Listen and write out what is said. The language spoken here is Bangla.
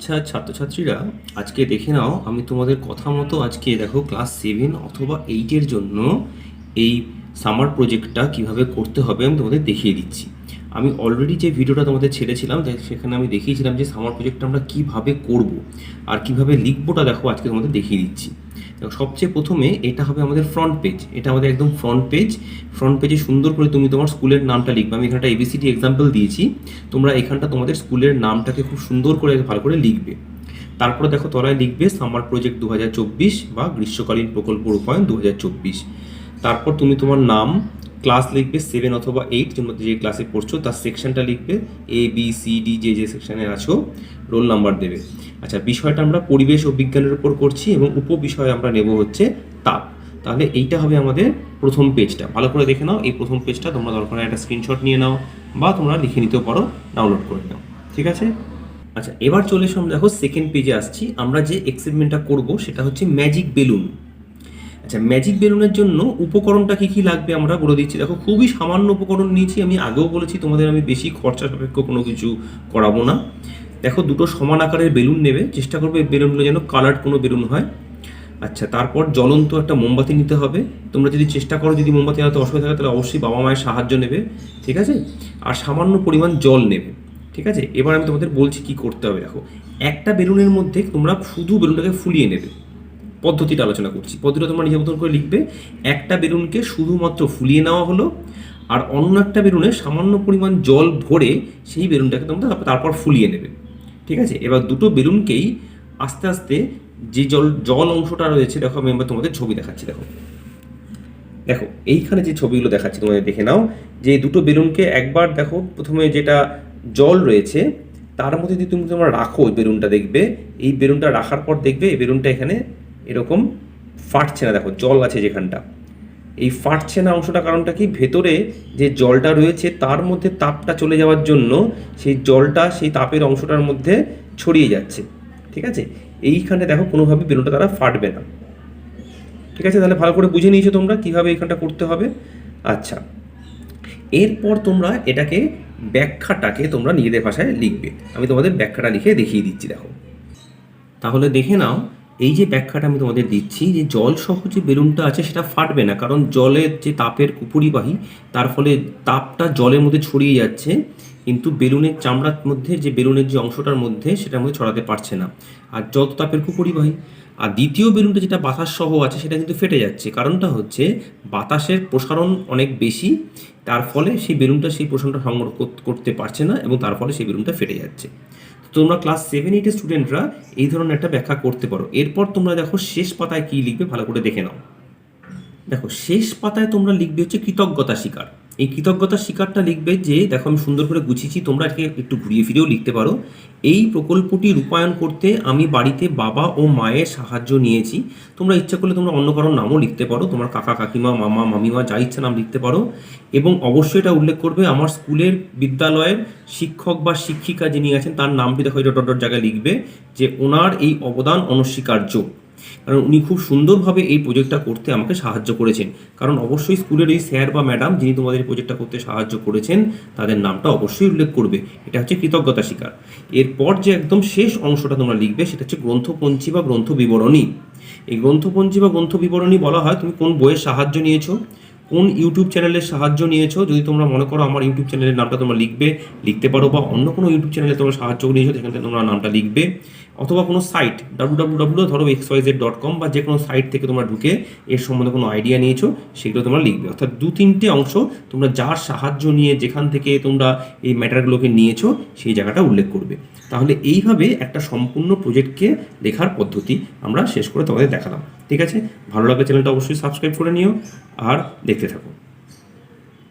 আচ্ছা ছাত্রছাত্রীরা, আজকে দেখে নাও, আমি তোমাদের কথা মতো আজকে দেখো ক্লাস সেভেন অথবা এইটের জন্য এই সামার প্রজেক্টটা কীভাবে করতে হবে আমি তোমাদের দেখিয়ে দিচ্ছি। আমি অলরেডি যে ভিডিওটা তোমাদের ছেড়েছিলাম সেখানে আমি দেখিয়েছিলাম যে সামার প্রজেক্টটা আমরা কীভাবে করব, আর কীভাবে লিখবোটা দেখো আজকে তোমাদের দেখিয়ে দিচ্ছি। সবচেয়ে প্রথমে এটা হবে আমাদের ফ্রন্ট পেজ এটা আমাদের একদম ফ্রন্ট পেজ ফ্রন্ট পেজে সুন্দর করে তুমি তোমার স্কুলের নামটা লিখবে, আমি এখানটা এবিসিডি এক্সাম্পল দিয়েছি, তোমরা এখানটা তোমাদের স্কুলের নামটাকে খুব সুন্দর করে ভালো করে লিখবে। তারপরে দেখো তলায় লিখবে সামার প্রজেক্ট দু হাজার চব্বিশ বা গ্রীষ্মকালীন প্রকল্প রূপায়ণ দু হাজার চব্বিশ। তারপর তুমি তোমার নাম ক্লাস লিখবে সেভেন অথবা এইট তোমরা যে ক্লাসে পড়ছো, তার সেকশনটা লিখবে এ বি সি ডি যে যে সেকশানে আছো রোল নাম্বার দেবে। আচ্ছা বিষয়টা আমরা পরিবেশ ও বিজ্ঞানের উপর করছি এবং উপবিষয় আমরা নেব হচ্ছে তাপ। তাহলে এইটা হবে আমাদের প্রথম পেজটা ভালো করে দেখে নাও, এই প্রথম পেজটা তোমরা দরকার একটা স্ক্রিনশট নিয়ে নাও বা তোমরা লিখে নিতেও পারো ডাউনলোড করে নাও। ঠিক আছে? আচ্ছা এবার চলে এসো আমরা দেখো সেকেন্ড পেজে আসছি। আমরা যে এক্সপেরিমেন্টটা করব, সেটা হচ্ছে ম্যাজিক বেলুন আচ্ছা ম্যাজিক বেলুনের জন্য উপকরণটা কি কি লাগবে আমরা বলে দিচ্ছি। দেখো, খুবই সামান্য উপকরণ নিয়েছি, আমি আগেও বলেছি, তোমাদের আমি বেশি খরচা সাপেক্ষ কোনো কিছু করাবো না। দেখো, দুটো সমান আকারের বেলুন নেবে, চেষ্টা করবে বেলুনগুলো যেন কালার্ড কোনো বেলুন হয়। আচ্ছা তারপর জ্বলন্ত একটা মোমবাতি নিতে হবে। তোমরা যদি চেষ্টা করো, যদি মোমবাতি আনতে অসুবিধা থাকে তাহলে অবশ্যই বাবা মায়ের সাহায্য নেবে, ঠিক আছে? আর সামান্য পরিমাণ জল নেবে, ঠিক আছে? এবার আমি তোমাদের বলছি কি করতে হবে, দেখো। একটা বেলুনের মধ্যে তোমরা শুধু বেলুনটাকে ফুলিয়ে নেবে। পদ্ধতিটা আলোচনা করছি। পদ্ধতিটা তোমরা নিজের মতন করে লিখবে। একটা বেলুনকে শুধুমাত্র ফুলিয়ে নেওয়া হলো, আর অন্য একটা বেলুনে সামান্য পরিমাণ জল ভরে সেই বেলুনটাকে তোমরা তারপর- ফুলিয়ে নেবে। ঠিক আছে? এবার দুটো বেলুনকেই আস্তে আস্তে যে জল জল অংশটা রয়েছে, দেখো আমি এবার তোমাদের ছবি দেখাচ্ছি, দেখো। দেখো, এইখানে যে ছবিগুলো দেখাচ্ছি, তোমাদের দেখে নাও, যে দুটো বেলুনকে একবার দেখো, প্রথমে যেটা জল রয়েছে, তার মধ্যে যদি তুমি তোমরা রাখো বেলুনটা দেখবে, এই বেলুনটা রাখার পর দেখবে, এই বেলুনটা এখানে এরকম ফাটছে না দেখো জল আছে যেখানটা। এই ফাটছে না অংশটা কারণটা কি? ভেতরে যে জলটা রয়েছে তার মধ্যে তাপটা চলে যাওয়ার জন্য সেই জলটা সেই তাপের অংশটার মধ্যে ছড়িয়ে যাচ্ছে। ঠিক আছে? এইখানে দেখো কোনোভাবে বেলুনটা তারা ফাটবে না। ঠিক আছে? তাহলে ভালো করে বুঝে নিয়েছো তোমরা কীভাবে এখানটা করতে হবে? আচ্ছা। এরপর তোমরা এটাকে ব্যাখ্যাটাকে তোমরা নিজেদের ভাষায় লিখবে। আমি তোমাদের ব্যাখ্যাটা লিখে দেখিয়ে দিচ্ছি, দেখো। তাহলে দেখে নাও এই যে ব্যাখ্যাটা আমি তোমাদের দিচ্ছি যে জল সহ যে বেলুনটা আছে সেটা ফাটবে না, কারণ জলের যে তাপের উপরিবাহী, তার ফলে তাপটা জলের মধ্যে ছড়িয়ে যাচ্ছে, কিন্তু বেলুনের চামড়ার মধ্যে, যে বেলুনের যে অংশটার মধ্যে, সেটার মধ্যে ছড়াতে পারছে না। আর যত তাপের কুপরিবাহী আর দ্বিতীয় বেলুনটা যেটা বাতাস সহ আছে, সেটা কিন্তু ফেটে যাচ্ছে। কারণটা হচ্ছে, বাতাসের প্রসারণ অনেক বেশি, তার ফলে সেই বেলুনটা সেই প্রসারণটা সংগ্রহ করতে পারছে না, এবং তার ফলে সেই বেলুনটা ফেটে যাচ্ছে। তোমরা ক্লাস সেভেন এইটের স্টুডেন্টরা এই ধরনের একটা ব্যাখ্যা করতে পারো। এরপর তোমরা দেখো শেষ পাতায় কি লিখবে ভালো করে দেখে নাও। দেখো, শেষ পাতায় তোমরা লিখবে হচ্ছে কৃতজ্ঞতা স্বীকার। এই কৃতজ্ঞতা স্বীকারটা লিখবে যে, দেখো আমি সুন্দর করে গুছিয়েছি, তোমরা এটাকে একটু ঘুরিয়ে ফিরেও লিখতে পারো। এই প্রকল্পটি রূপায়ণ করতে আমি বাড়িতে বাবা ও মায়ের সাহায্য নিয়েছি। তোমরা ইচ্ছা করলে তোমরা অন্য কারোর নামও লিখতে পারো, তোমার কাকা, কাকিমা, মামা, মামিমা, যা ইচ্ছা নাম লিখতে পারো। এবং অবশ্যই এটা উল্লেখ করবে আমার স্কুলের বিদ্যালয়ের শিক্ষক বা শিক্ষিকা যিনি আছেন, তার নামটি দেখো এটা ডট ডট জায়গায় লিখবে যে, ওনার এই অবদান অনস্বীকার্য। কারণ উনি খুব সুন্দরভাবে এই প্রজেক্টটা করতে আমাকে সাহায্য করেছেন। কারণ অবশ্যই স্কুলের এই স্যার বা ম্যাডাম যিনি তোমাদের এই প্রজেক্টটা করতে সাহায্য করেছেন, তাদের নামটা অবশ্যই উল্লেখ করবে। এটা হচ্ছে কৃতজ্ঞতা স্বীকার এরপর যে একদম শেষ অংশটা তোমরা লিখবে, সেটা হচ্ছে গ্রন্থপঞ্চী বা গ্রন্থ বিবরণী এই গ্রন্থপঞ্চী বা গ্রন্থ বিবরণী বলা হয়, তুমি কোন বইয়ের সাহায্য নিয়েছো? কোন ইউটিউব চ্যানেলের সাহায্য নিয়েছো? যদি তোমরা মনে করো আমার ইউটিউব চ্যানেলের নামটা তোমরা লিখবে, লিখতে পারো বা অন্য কোনো ইউটিউব চ্যানেলে তোমরা সাহায্য নিয়েছো, সেখান থেকে তোমরা নামটা লিখবে। অথবা কোনো সাইট ডাব্লু ডাব্লু ডাব্লু ধরো X Y Z dot com বা যে কোনো সাইট থেকে তোমরা ঢুকে এর সম্বন্ধে কোনো আইডিয়া নিয়েছো, সেগুলো তোমরা লিখবে। অর্থাৎ দু তিনটে অংশ তোমরা যার সাহায্য নিয়ে যেখান থেকে তোমরা এই ম্যাটারগুলোকে নিয়েছো, সেই জায়গাটা উল্লেখ করবে। তাহলে এইভাবে একটা সম্পূর্ণ প্রজেক্টকে লেখার পদ্ধতি আমরা শেষ করে তোমাদের দেখালাম। ঠিক আছে? ভালো লাগলে চ্যানেলটা অবশ্যই সাবস্ক্রাইব করে নিও আর দেখতে থাকো।